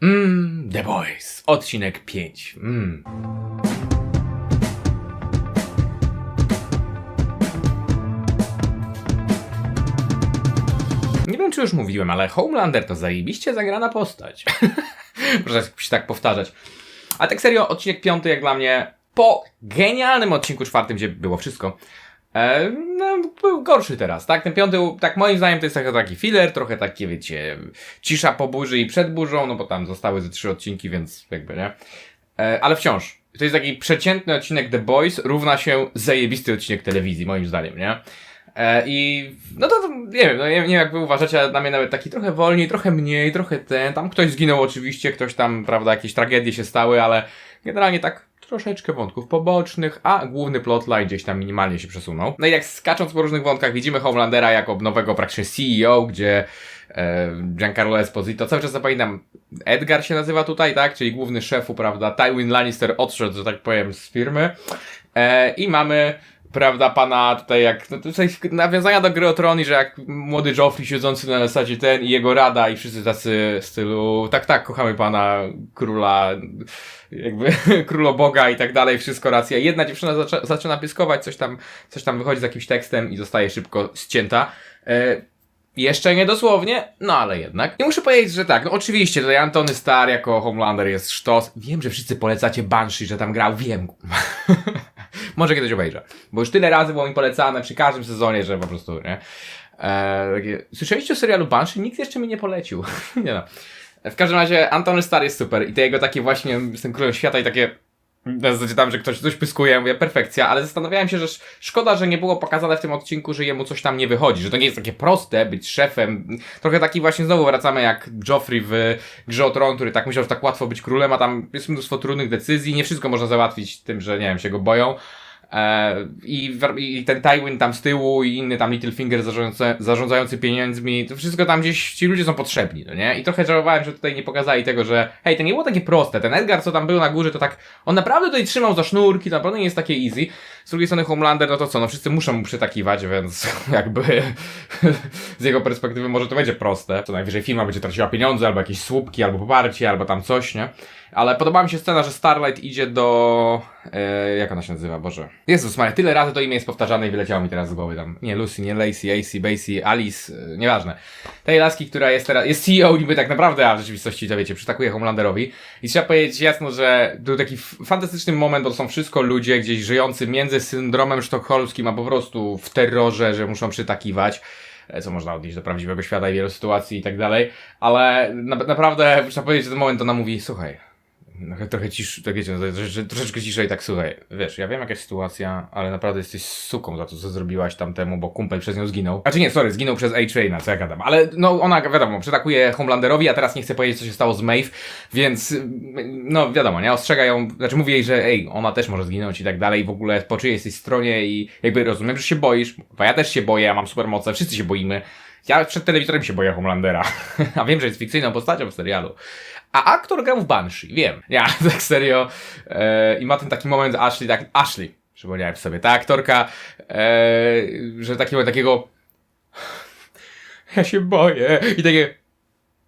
Mmm, The Boys, odcinek 5. Mmm. Nie wiem, czy już mówiłem, ale Homelander to zajebiście zagrana postać. Proszę się tak powtarzać. A tak serio, odcinek piąty jak dla mnie, po genialnym odcinku czwartym, gdzie było wszystko, e, no, był gorszy teraz, tak? Ten piąty, tak moim zdaniem, to jest trochę taki filler, trochę takie, wiecie, cisza po burzy i przed burzą, no bo tam zostały ze trzy odcinki, więc jakby, nie? E, ale wciąż, to jest taki przeciętny odcinek The Boys, równa się zajebisty odcinek telewizji, moim zdaniem, nie? E, I no to, to nie wiem, no nie, nie wiem jak wy uważacie, ale dla mnie nawet taki trochę wolniej, trochę mniej, trochę ten, tam ktoś zginął oczywiście, ktoś tam, prawda, jakieś tragedie się stały, ale generalnie tak troszeczkę wątków pobocznych, a główny plotline gdzieś tam minimalnie się przesunął. No i jak skacząc po różnych wątkach, widzimy Homelandera jako nowego praktycznie CEO, gdzie e, Giancarlo Esposito, cały czas zapominam, Edgar się nazywa tutaj, tak, czyli główny szefu, prawda, Tywin Lannister odszedł, że tak powiem, z firmy. E, i mamy prawda, pana tutaj jak, no nawiązania do gry o Tron i że jak młody Joffrey siedzący na zasadzie ten i jego rada i wszyscy tacy w stylu, tak, tak, kochamy pana króla, jakby króloboga i tak dalej, wszystko racja. Jedna dziewczyna zaczę, zaczyna pyskować, coś tam, coś tam wychodzi z jakimś tekstem i zostaje szybko ścięta. E, jeszcze nie dosłownie, no ale jednak. I muszę powiedzieć, że tak, no oczywiście tutaj Antony Starr jako Homelander jest sztos. Wiem, że wszyscy polecacie Banshee, że tam grał, wiem. Może kiedyś obejrzę. Bo już tyle razy było mi polecane przy każdym sezonie, że po prostu, nie? Eee. Słyszeliście o serialu Banshee? Nikt jeszcze mi nie polecił. nie no. W każdym razie Antony Starr jest super i te jego takie właśnie tym królem świata i takie tam, że ktoś coś pyskuje, mówię, perfekcja, ale zastanawiałem się, że sz- szkoda, że nie było pokazane w tym odcinku, że jemu coś tam nie wychodzi, że to nie jest takie proste być szefem. Trochę taki właśnie znowu wracamy jak Joffrey w Grze o Tron, który tak myślał, że tak łatwo być królem, a tam jest mnóstwo trudnych decyzji, nie wszystko można załatwić tym, że nie wiem, się go boją. E, i, I ten Tywin tam z tyłu i inny tam Littlefinger zarządzający, zarządzający pieniędzmi, to wszystko tam gdzieś ci ludzie są potrzebni, no nie? I trochę żałowałem, że tutaj nie pokazali tego, że hej, to nie było takie proste. Ten Edgar, co tam był na górze, to tak, on naprawdę tutaj trzymał za sznurki, to naprawdę nie jest takie easy. Z drugiej strony Homelander, no to co, no wszyscy muszą mu przytakiwać, więc jakby z jego perspektywy może to będzie proste. Co najwyżej firma będzie traciła pieniądze, albo jakieś słupki, albo poparcie, albo tam coś, nie? Ale podoba mi się scena, że Starlight idzie do... E, jak ona się nazywa, Boże? Jezus Maria, tyle razy to imię jest powtarzane i wyleciało mi teraz z głowy tam. Nie Lucy, nie Lacey, AC, Basie, Alice, e, nieważne. Tej laski, która jest teraz, jest CEO niby tak naprawdę, a w rzeczywistości, to wiecie, przytakuje Homelanderowi. I trzeba powiedzieć jasno, że był taki fantastyczny moment, bo to są wszystko ludzie gdzieś żyjący między syndromem sztokholmskim, a po prostu w terrorze, że muszą przytakiwać e, co można odnieść do prawdziwego świata i wielu sytuacji i tak dalej, ale na, naprawdę trzeba powiedzieć, że ten moment ona mówi, słuchaj, trochę, cisz, tak wiecie, że, że, troszeczkę ciszej, tak słuchaj, wiesz, ja wiem jaka jest sytuacja, ale naprawdę jesteś suką za to, co zrobiłaś tamtemu, bo kumpel przez nią zginął. Znaczy nie, sorry, zginął przez A-Traina, co ja gadam, ale no ona, wiadomo, przytakuje Homelanderowi, a teraz nie chce powiedzieć, co się stało z Maeve, więc no wiadomo, nie, ostrzega ją, znaczy mówi jej, że ej, ona też może zginąć i tak dalej, w ogóle po czyjej jesteś stronie i jakby rozumiem, że się boisz, bo ja też się boję, ja mam super moce, wszyscy się boimy, ja przed telewizorem się boję Homelandera, a wiem, że jest fikcyjną postacią w serialu. A aktor grał w Banshee, wiem. Ja, tak serio. E, I ma ten taki moment Ashley, tak, Ashley, przypomniałem sobie, ta aktorka, e, że takiego, takiego ja się boję i takie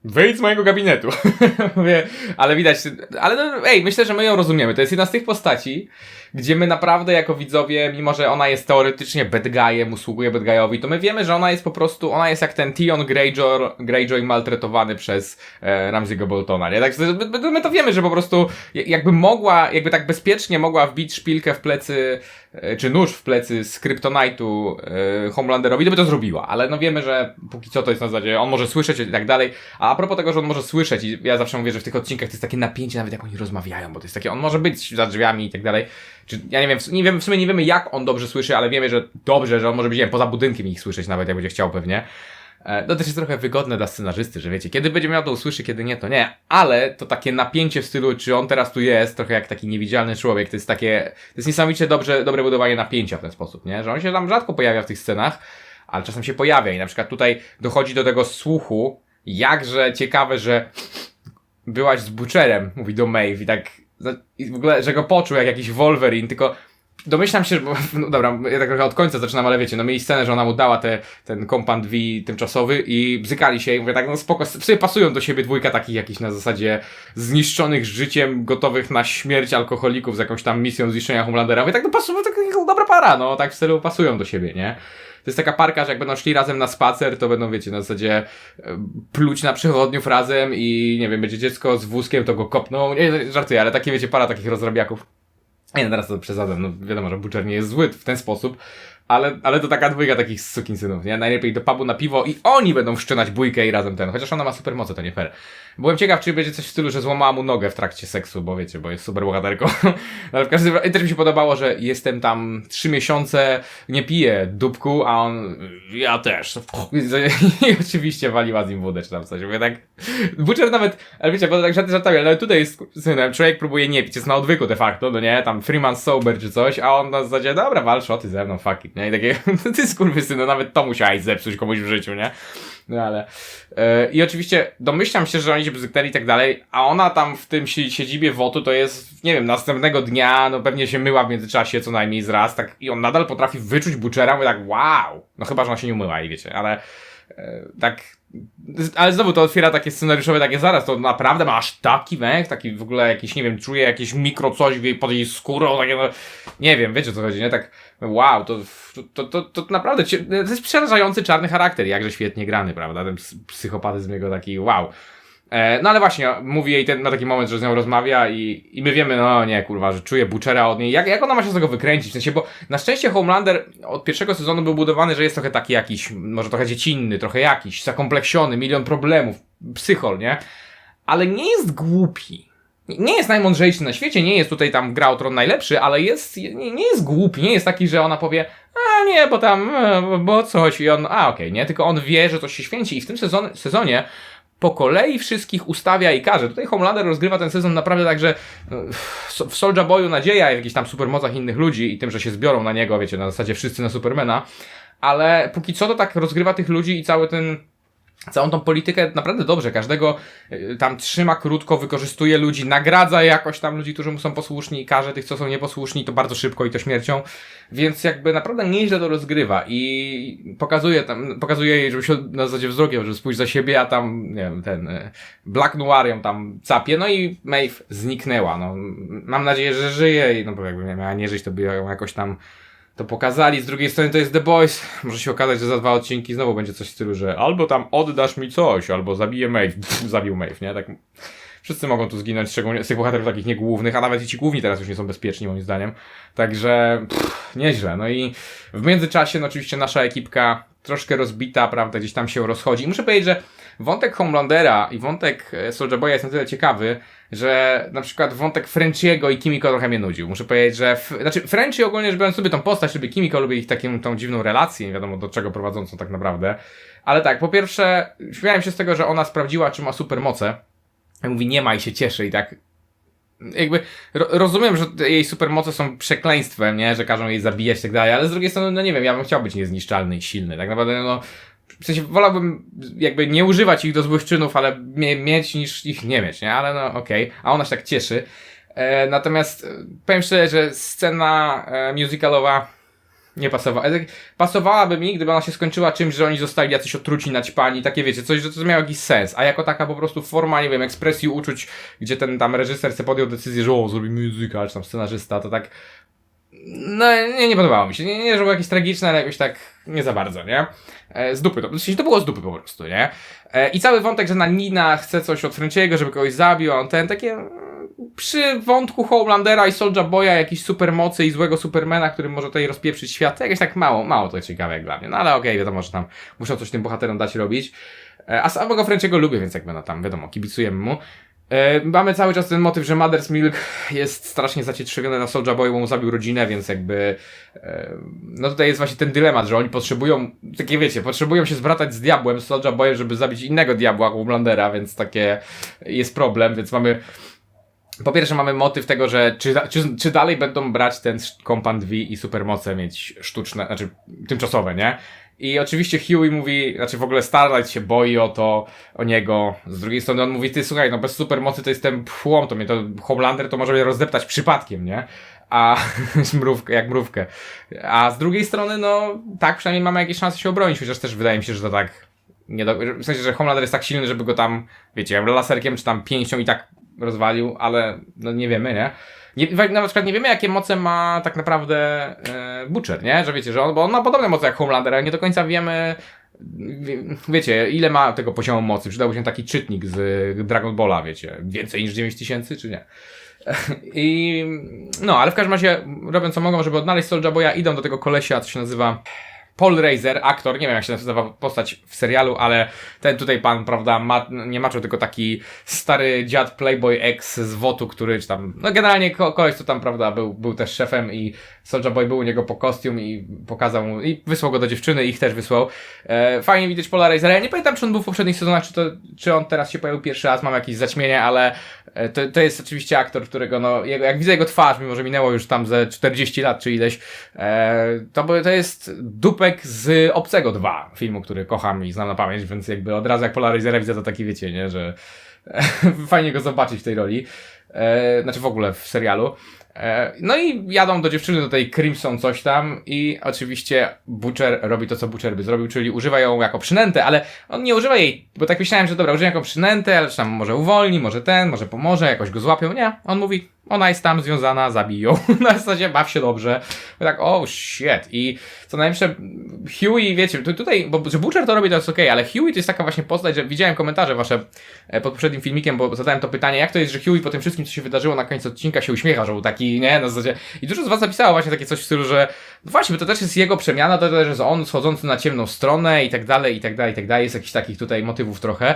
wyjdź z mojego gabinetu. Mówię, ale widać, ale no, ej, myślę, że my ją rozumiemy. To jest jedna z tych postaci, gdzie my naprawdę jako widzowie, mimo że ona jest teoretycznie bad guyem, usługuje bad guyowi, to my wiemy, że ona jest po prostu, ona jest jak ten Tion Greyjoy, Greyjoy maltretowany przez e, Ramsey'ego Boltona, nie? Tak, my, my to wiemy, że po prostu jakby mogła, jakby tak bezpiecznie mogła wbić szpilkę w plecy, e, czy nóż w plecy z Kryptonite'u e, Homelanderowi, to by to zrobiła, ale no wiemy, że póki co to jest na zasadzie, on może słyszeć i tak dalej, a a propos tego, że on może słyszeć i ja zawsze mówię, że w tych odcinkach to jest takie napięcie, nawet jak oni rozmawiają, bo to jest takie, on może być za drzwiami i tak dalej, czy ja nie wiem, w- nie wiem, w sumie nie wiemy jak on dobrze słyszy, ale wiemy, że dobrze, że on może być, nie wiem, poza budynkiem ich słyszeć nawet, jak będzie chciał pewnie. E, To też jest trochę wygodne dla scenarzysty, że wiecie, kiedy będzie miał to usłyszy, kiedy nie, to nie. Ale to takie napięcie w stylu, czy on teraz tu jest, trochę jak taki niewidzialny człowiek, to jest takie, to jest niesamowicie dobrze, dobre budowanie napięcia w ten sposób, nie? Że on się tam rzadko pojawia w tych scenach, ale czasem się pojawia i na przykład tutaj dochodzi do tego słuchu, jakże ciekawe, że byłaś z Butcherem, mówi do Maeve i tak, i w ogóle, że go poczuł jak jakiś Wolverine, tylko domyślam się, bo, no dobra, ja tak trochę od końca zaczynam, ale wiecie, no mieli scenę, że ona mu dała te, ten kompand V tymczasowy i bzykali się i mówię tak, no spoko, sobie pasują do siebie dwójka takich jakichś na zasadzie zniszczonych życiem, gotowych na śmierć alkoholików z jakąś tam misją zniszczenia Homelandera. Mówię tak, no pasują, tak, dobra para, no tak w stylu pasują do siebie, nie? To jest taka parka, że jak będą szli razem na spacer, to będą, wiecie, na zasadzie e, pluć na przechodniów razem i nie wiem, będzie dziecko z wózkiem, to go kopną. Nie, żartuję, ale takie, wiecie, para takich rozrabiaków. Nie, no teraz to przesadzam, no wiadomo, że Butcher nie jest zły w ten sposób, ale, ale to taka dwójka takich sukinsynów, nie? Najlepiej do pubu na piwo i oni będą wszczynać bójkę i razem ten, chociaż ona ma super moce, to nie fair. Byłem ciekaw, czy będzie coś w stylu, że złamała mu nogę w trakcie seksu, bo wiecie, bo jest super bohaterką. ale w każdym razie też mi się podobało, że jestem tam trzy miesiące, nie piję dupku, a on, ja też. I oczywiście waliła z nim wódę, czy tam coś. Mówię tak, Butcher nawet, ale wiecie, bo tak żarty żartami, ale tutaj jest synem, człowiek próbuje nie pić, jest na odwyku de facto, no nie, tam Freeman sober czy coś, a on na zasadzie, dobra, wal szoty ze mną, fuck it, nie, i takie, ty skurwysynu, nawet to musiałeś zepsuć komuś w życiu, nie. No ale. Yy, I oczywiście domyślam się, że oni się bzyknęli i tak dalej, a ona tam w tym si- siedzibie WOTU to jest, nie wiem, następnego dnia, no pewnie się myła w międzyczasie co najmniej z raz, tak i on nadal potrafi wyczuć Butchera, mówię tak, wow! No chyba, że ona się nie umyła i wiecie, ale yy, tak. Ale znowu to otwiera takie scenariuszowe, takie zaraz, to naprawdę ma aż taki węch, taki w ogóle jakiś, nie wiem, czuje jakieś mikro coś pod jej skórą, takie, no, nie wiem, wiecie o co chodzi, nie? Tak, wow, to, to, to, to naprawdę, to jest przerażający czarny charakter, jakże świetnie grany, prawda, ten ps- psychopatyzm jego taki, wow. E, no ale właśnie, mówi jej ten, na taki moment, że z nią rozmawia i, i my wiemy, no nie, kurwa, że czuje Butchera od niej. Jak, jak ona ma się z tego wykręcić? W sensie, bo na szczęście Homelander od pierwszego sezonu był budowany, że jest trochę taki jakiś, może trochę dziecinny, trochę jakiś, zakompleksiony, milion problemów, psychol, nie? Ale nie jest głupi. Nie jest najmądrzejszy na świecie, nie jest tutaj tam gra tron najlepszy, ale jest, nie, nie jest głupi, nie jest taki, że ona powie, a nie, bo tam, e, bo coś i on, a okej, nie, tylko on wie, że coś się święci i w tym sezon, sezonie po kolei wszystkich ustawia i każe. Tutaj Homelander rozgrywa ten sezon naprawdę tak, że e, w Soulja Boyu nadzieja w jakichś tam supermocach innych ludzi i tym, że się zbiorą na niego, wiecie, na zasadzie wszyscy na Supermana, ale póki co to tak rozgrywa tych ludzi i cały ten całą tą politykę naprawdę dobrze. Każdego y, tam trzyma krótko, wykorzystuje ludzi, nagradza jakoś tam ludzi, którzy mu są posłuszni i karze tych, co są nieposłuszni, to bardzo szybko i to śmiercią. Więc jakby naprawdę nieźle to rozgrywa i pokazuje tam, pokazuje jej, żeby się na zasadzie wzrokiem, żeby spójrz za siebie, a tam, nie wiem, ten y, Black Noir ją tam capie, no i Maeve zniknęła. No, mam nadzieję, że żyje i no bo jakby miała nie żyć, to by ją jakoś tam to pokazali, z drugiej strony to jest The Boys. Może się okazać, że za dwa odcinki znowu będzie coś w stylu, że albo tam oddasz mi coś, albo zabiję Maeve. Pff, zabił Maeve, nie? Tak. Wszyscy mogą tu zginąć, szczególnie z tych bohaterów takich niegłównych, a nawet i ci główni teraz już nie są bezpieczni, moim zdaniem. Także pff, nieźle. No i w międzyczasie, no oczywiście nasza ekipka troszkę rozbita, prawda, gdzieś tam się rozchodzi. I muszę powiedzieć, że wątek Homelandera i wątek e, Soulja Boya jest na tyle ciekawy, że na przykład wątek Frenchiego i Kimiko trochę mnie nudził. Muszę powiedzieć, że f- znaczy Frenchy ogólnie biorąc lubię tą postać, lubię Kimiko, lubię ich taką tą dziwną relację, nie wiadomo do czego prowadzącą tak naprawdę. Ale tak, po pierwsze, śmiałem się z tego, że ona sprawdziła, czy ma supermoce. Mówi, nie ma i się cieszy i tak jakby ro, rozumiem, że jej supermoce są przekleństwem, nie, że każą jej zabijać i tak dalej, ale z drugiej strony, no nie wiem, ja bym chciał być niezniszczalny i silny, tak naprawdę, no w sensie wolałbym jakby nie używać ich do złych czynów, ale mie mieć niż ich nie mieć, nie, ale no okej, a ona się tak cieszy. E, natomiast e, powiem szczerze, że scena e, musicalowa nie pasowała. E, tak, Pasowałaby mi, gdyby ona się skończyła czymś, że oni zostali jacyś otruci, naćpani, takie wiecie, coś, że to miało jakiś sens, a jako taka po prostu forma, nie wiem, ekspresji uczuć, gdzie ten tam reżyser sobie podjął decyzję, że o, zrobi muzyka, czy tam scenarzysta, to tak no nie, nie podobało mi się. Nie, nie, że było jakieś tragiczne, ale jakoś tak nie za bardzo, nie? E, z dupy to. To było z dupy po prostu, nie? E, I cały wątek, że na Nina chce coś od Frenciego, żeby kogoś zabił, a on ten takie... mm, Przy wątku Homelandera i Soulja Boya jakiejś supermocy i złego Supermana, który może tutaj rozpieprzyć świat, jakieś tak mało, mało to ciekawe jak dla mnie. No ale okej, wiadomo, że tam muszą coś tym bohaterom dać robić. E, A samego Frenciego lubię, więc jakby no tam, wiadomo, kibicujemy mu. E, mamy cały czas ten motyw, że Mother's Milk jest strasznie zacietrzewiony na Soulja Boy, bo mu zabił rodzinę, więc jakby e, no tutaj jest właśnie ten dylemat, że oni potrzebują, takie wiecie, potrzebują się zwracać z diabłem, Soulja Boyem, żeby zabić innego diabła, Homelandera, więc takie jest problem, więc mamy po pierwsze mamy motyw tego, że czy, czy, czy dalej będą brać ten kompand V i supermoce mieć sztuczne, znaczy tymczasowe, nie? I oczywiście Huey mówi, znaczy w ogóle Starlight się boi o to, o niego. Z drugiej strony on mówi, ty słuchaj, no bez supermocy to jestem pchłą, to mnie to Homelander to może mnie rozdeptać przypadkiem, nie? A mrówkę, jak mrówkę. A z drugiej strony, no tak, przynajmniej mamy jakieś szanse się obronić, chociaż też wydaje mi się, że to tak nie do, w sensie, że Homelander jest tak silny, żeby go tam, wiecie, laserkiem czy tam pięścią i tak rozwalił, ale no nie wiemy, nie? nie na przykład nie wiemy, jakie moce ma tak naprawdę e, Butcher, nie? Że wiecie, że on, bo on ma podobne moce jak Homelander, ale nie do końca wiemy, wie, wiecie, ile ma tego poziomu mocy. Przydałby się taki czytnik z Dragon Balla, wiecie, więcej niż 9000, czy nie? I no, ale w każdym razie robią co mogą, żeby odnaleźć Soulja Boya, idą do tego kolesia, co się nazywa Paul Reiser, aktor, nie wiem jak się nazywa postać w serialu, ale ten tutaj pan, prawda, ma, nie maczył tylko taki stary dziad Playboy ex z Wotu, który czy tam, no generalnie ko koleś, tam, prawda, był, był też szefem i Soulja Boy był u niego po kostium i pokazał mu, i wysłał go do dziewczyny ich też wysłał. E, fajnie widzieć Paula Reisera, ja nie pamiętam, czy on był w poprzednich sezonach, czy, to, czy on teraz się pojawił pierwszy raz, mam jakieś zaćmienie, ale e, to, to jest oczywiście aktor, którego, no, jak widzę jego twarz, mimo że minęło już tam ze 40 lat czy ileś, e, to, to jest dupek z Obcego 2, filmu, który kocham i znam na pamięć, więc jakby od razu jak Polarizera widzę, to taki wiecie, nie, że fajnie go zobaczyć w tej roli. E, znaczy w ogóle w serialu. E, no i jadą do dziewczyny, do tej Crimson coś tam i oczywiście Butcher robi to, co Butcher by zrobił, czyli używa ją jako przynętę, ale on nie używa jej, bo tak myślałem, że dobra, używa jako przynętę, ale tam może uwolni, może ten, może pomoże, jakoś go złapią. Nie, on mówi, ona jest tam związana, zabiją. Na zasadzie baw się dobrze. I tak, oh shit. I co najlepsze, Huey, wiecie, tutaj, bo że Butcher to robi, to jest okej, okay, ale Huey to jest taka właśnie postać, że widziałem komentarze wasze e, pod poprzednim filmikiem, bo zadałem to pytanie, jak to jest, że Huey po tym wszystkim, co się wydarzyło na końcu odcinka się uśmiecha, że był taki, nie, na zasadzie. I dużo z was zapisało właśnie takie coś w stylu, że no właśnie, bo to też jest jego przemiana, to też jest on schodzący na ciemną stronę i tak dalej, i tak dalej, i tak dalej. Jest jakiś takich tutaj motywów trochę.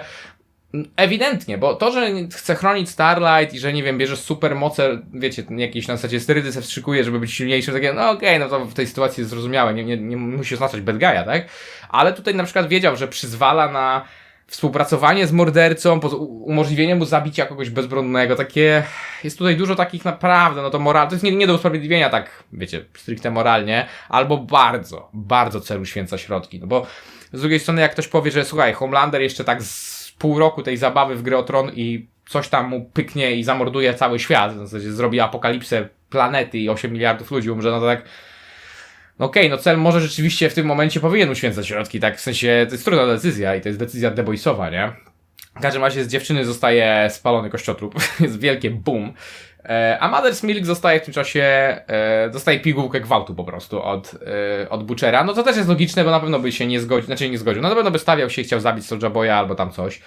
Ewidentnie, bo to, że chce chronić Starlight i że nie wiem, bierze super moce, wiecie, jakieś na zasadzie sterydy se wstrzykuje, żeby być silniejszy, takie, no okej, okay, no to w tej sytuacji jest zrozumiałe, nie, nie, nie musi oznaczać bad guy'a, tak? Ale tutaj na przykład wiedział, że przyzwala na współpracowanie z mordercą, umożliwienie mu zabicia kogoś bezbronnego, takie, jest tutaj dużo takich naprawdę, no to moral, to jest nie, nie do usprawiedliwienia tak, wiecie, stricte moralnie, albo bardzo, bardzo celu święca środki, no bo z drugiej strony jak ktoś powie, że słuchaj, Homelander jeszcze tak z pół roku tej zabawy w grę o Tron i coś tam mu pyknie i zamorduje cały świat, w zasadzie zrobi apokalipsę planety i 8 miliardów ludzi umrze, no to tak no okej, okay, no cel może rzeczywiście w tym momencie powinien uświęcać środki, tak, w sensie to jest trudna decyzja i to jest decyzja deboisowa, nie? W każdym razie z dziewczyny zostaje spalony kościotrup, jest wielkie boom. E, a Mother's Milk zostaje w tym czasie, e, dostaje pigułkę gwałtu po prostu od, e, od Butchera. No to też jest logiczne, bo na pewno by się nie zgodził, znaczy nie zgodził, no na pewno by stawiał się i chciał zabić Soulja Boya albo tam coś.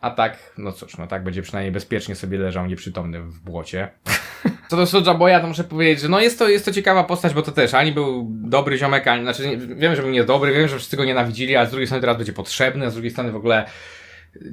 A tak, no cóż, no tak będzie przynajmniej bezpiecznie sobie leżał nieprzytomny w błocie. Co do Soulja Boya, to muszę powiedzieć, że no jest to, jest to ciekawa postać, bo to też ani był dobry ziomek, ani, znaczy wiem, że był niedobry, wiem, że wszyscy go nienawidzili, ale z drugiej strony teraz będzie potrzebny, a z drugiej strony w ogóle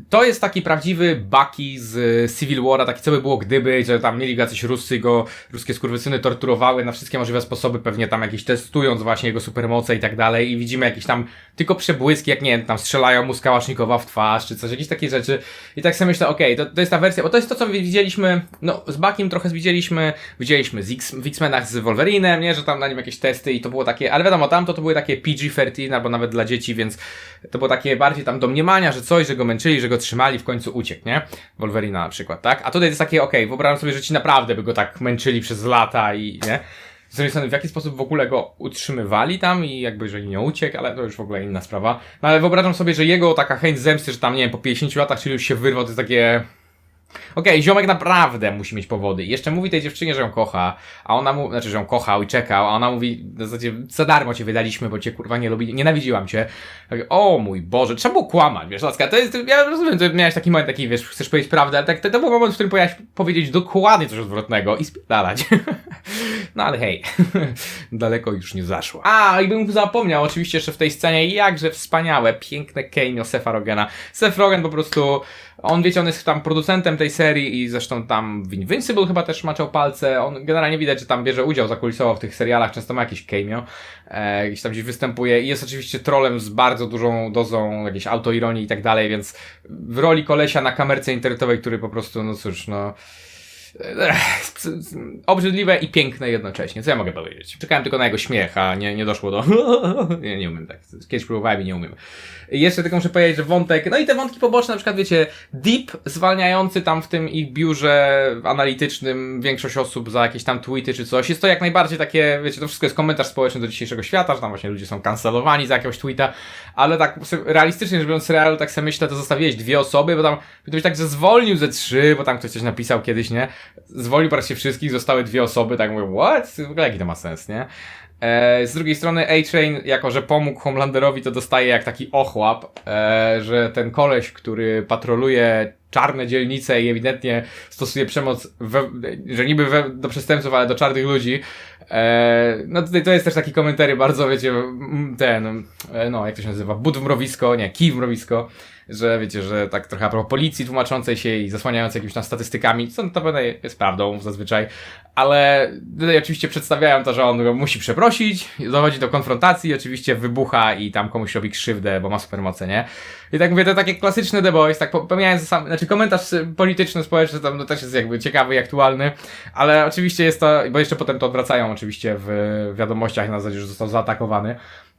to jest taki prawdziwy Bucky z Civil War'a, taki co by było gdyby, że tam mieli jacyś Ruscy go, ruskie skurwysyny torturowały na wszystkie możliwe sposoby, pewnie tam jakieś testując właśnie jego supermoce i tak dalej i widzimy jakieś tam tylko przebłyski, jak nie wiem, tam strzelają mu z kałasznikowa w twarz, czy coś, jakieś takie rzeczy. I tak sobie myślę, okej, okay, to, to jest ta wersja, bo to jest to, co widzieliśmy, no z Buckiem trochę widzieliśmy, widzieliśmy z X, w X-Menach z Wolverinem, nie, że tam na nim jakieś testy i to było takie, ale wiadomo, tam to, to były takie PG-13 albo nawet dla dzieci, więc to było takie bardziej tam domniemania, że coś, że go męczyli, że go trzymali, w końcu uciekł, nie? Wolverina na przykład, tak? A tutaj jest takie, okej, okay, wyobrażam sobie, że ci naprawdę by go tak męczyli przez lata i, nie? Z drugiej strony, w jaki sposób w ogóle go utrzymywali tam i jakby, że nie uciekł, ale to już w ogóle inna sprawa. No ale wyobrażam sobie, że jego taka chęć zemsty, że tam, nie wiem, po 50 latach, czyli już się wyrwał, to jest takie Okej, okay, ziomek naprawdę musi mieć powody. I jeszcze mówi tej dziewczynie, że ją kocha, a ona mu, znaczy, że ją kochał i czekał, a ona mówi, w zasadzie za darmo cię wydaliśmy, bo cię kurwa nie lubi, nienawidziłam cię. Tak, o mój Boże, trzeba było kłamać, wiesz, Laska, to jest, ja rozumiem, że miałeś taki moment, taki, wiesz, chcesz powiedzieć prawdę, ale tak, to, to był moment, w którym powinieneś powiedzieć dokładnie coś odwrotnego i spierdalać. no ale hej, daleko już nie zaszło. A, i bym zapomniał oczywiście jeszcze w tej scenie, jakże wspaniałe, piękne cameo Sefa Rogena. Po prostu on, wiecie, on jest tam producentem tej serii i zresztą tam w Invincible chyba też maczał palce. On generalnie widać, że tam bierze udział zakulisowo w tych serialach, często ma jakieś cameo, e, gdzieś tam gdzieś występuje i jest oczywiście trolem z bardzo dużą dozą jakiejś autoironii i tak dalej, więc w roli kolesia na kamerce internetowej, który po prostu, no cóż, no obrzydliwe i piękne jednocześnie. Co ja mogę powiedzieć? Czekałem tylko na jego śmiech, a nie, nie doszło do. nie, nie umiem tak. Kiedyś próbowałem i nie umiem. Jeszcze tylko muszę powiedzieć, że wątek. No i te wątki poboczne, na przykład wiecie, Deep zwalniający tam w tym ich biurze analitycznym większość osób za jakieś tam tweety czy coś. Jest to jak najbardziej takie, wiecie, to wszystko jest komentarz społeczny do dzisiejszego świata, że tam właśnie ludzie są kancelowani za jakiegoś tweeta, ale tak realistycznie rzecz biorąc, serialu tak sobie myślę, to zostawiłeś dwie osoby, bo tam ktoś tak, że zwolnił ze trzy, bo tam ktoś coś napisał kiedyś, nie? Zwolnił praktycznie wszystkich, zostały dwie osoby, tak mówię, what? W ogóle jaki to ma sens, nie? E, z drugiej strony A-Train, jako że pomógł Homelanderowi, to dostaje jak taki ochłap, e, że ten koleś, który patroluje czarne dzielnice i ewidentnie stosuje przemoc, we, że niby we, do przestępców, ale do czarnych ludzi. E, no tutaj to jest też taki komentarz bardzo, wiecie, ten, e, no jak to się nazywa, but w mrowisko, nie, kij w mrowisko, że wiecie, że tak trochę a policji tłumaczącej się i zasłaniającej jakimiś tam statystykami, co to pewnie jest prawdą zazwyczaj, ale tutaj oczywiście przedstawiają to, że on go musi przeprosić, dochodzi do konfrontacji, oczywiście wybucha i tam komuś robi krzywdę, bo ma supermoce, nie? I tak mówię, to takie klasyczne The Boys, tak po- pomijając sam, znaczy komentarz polityczny, społeczny tam no, też jest jakby ciekawy i aktualny, ale oczywiście jest to, bo jeszcze potem to odwracają oczywiście w wiadomościach na zasadzie, że został zaatakowany.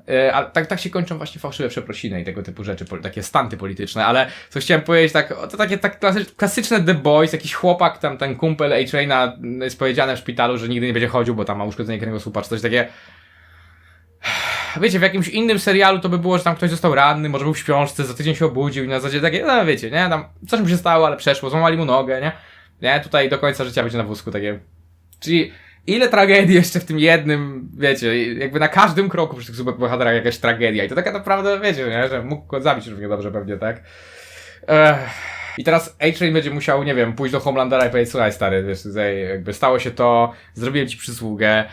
E, A tak, tak się kończą właśnie fałszywe przeprosiny i tego typu rzeczy, takie stanty polityczne, ale co chciałem powiedzieć, tak, to takie tak klasy- klasyczne The Boys, jakiś chłopak, tam ten kumpel A-Traina m, jest powiedziane w szpitalu, że nigdy nie będzie chodził, bo tam ma uszkodzenie kręgosłupa, czy coś takie. Wiecie, w jakimś innym serialu to by było, że tam ktoś został ranny, może był w śpiączce, za tydzień się obudził i na zasadzie takie, no wiecie, nie, tam coś mu się stało, ale przeszło, złamali mu nogę, nie? Nie, tutaj do końca życia będzie na wózku takie. Czyli ile tragedii jeszcze w tym jednym, wiecie, jakby na każdym kroku przy tych superbohaterach jakaś tragedia i to taka naprawdę, wiecie, nie, że mógł go zabić równie dobrze pewnie, tak? Ech. I teraz A-Train będzie musiał, nie wiem, pójść do Homelandera i powiedzieć, słuchaj stary, wiesz, tutaj jakby stało się to, zrobiłem ci przysługę,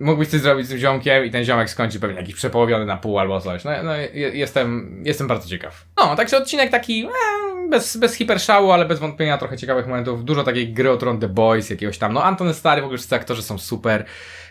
mógłbyś coś zrobić z tym ziomkiem i ten ziomek skończy pewnie jakiś przepołowiony na pół albo coś. No, no je- jestem, jestem bardzo ciekaw. No, także odcinek taki e, bez, bez hiperszału, ale bez wątpienia trochę ciekawych momentów. Dużo takiej gry o Tron The Boys, jakiegoś tam. No, Antony Stary, w ogóle wszyscy aktorzy są super.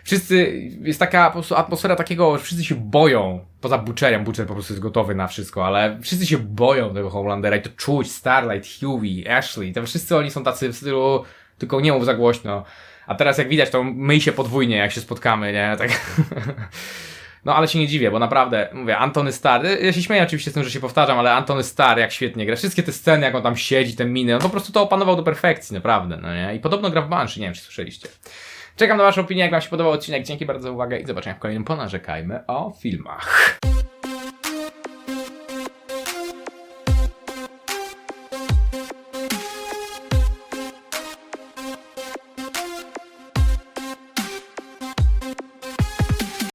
Wszyscy, jest taka po prostu atmosfera takiego, że wszyscy się boją. Poza Butcherem, Butcher po prostu jest gotowy na wszystko, ale wszyscy się boją tego Homelandera i to czuć. Starlight, Hughie, Ashley, to wszyscy oni są tacy w stylu, tylko nie mów za głośno. A teraz jak widać, to myj się podwójnie, jak się spotkamy, nie? Tak. No ale się nie dziwię, bo naprawdę, mówię, Antony Starr, ja się śmieję oczywiście z tym, że się powtarzam, ale Antony Starr jak świetnie gra. Wszystkie te sceny, jak on tam siedzi, te miny, on po prostu to opanował do perfekcji, naprawdę, no nie? I podobno gra w Banshee, nie wiem, czy słyszeliście. Czekam na waszą opinię, jak wam się podobał odcinek. Dzięki bardzo za uwagę i zobaczenia w kolejnym Ponarzekajmy o filmach.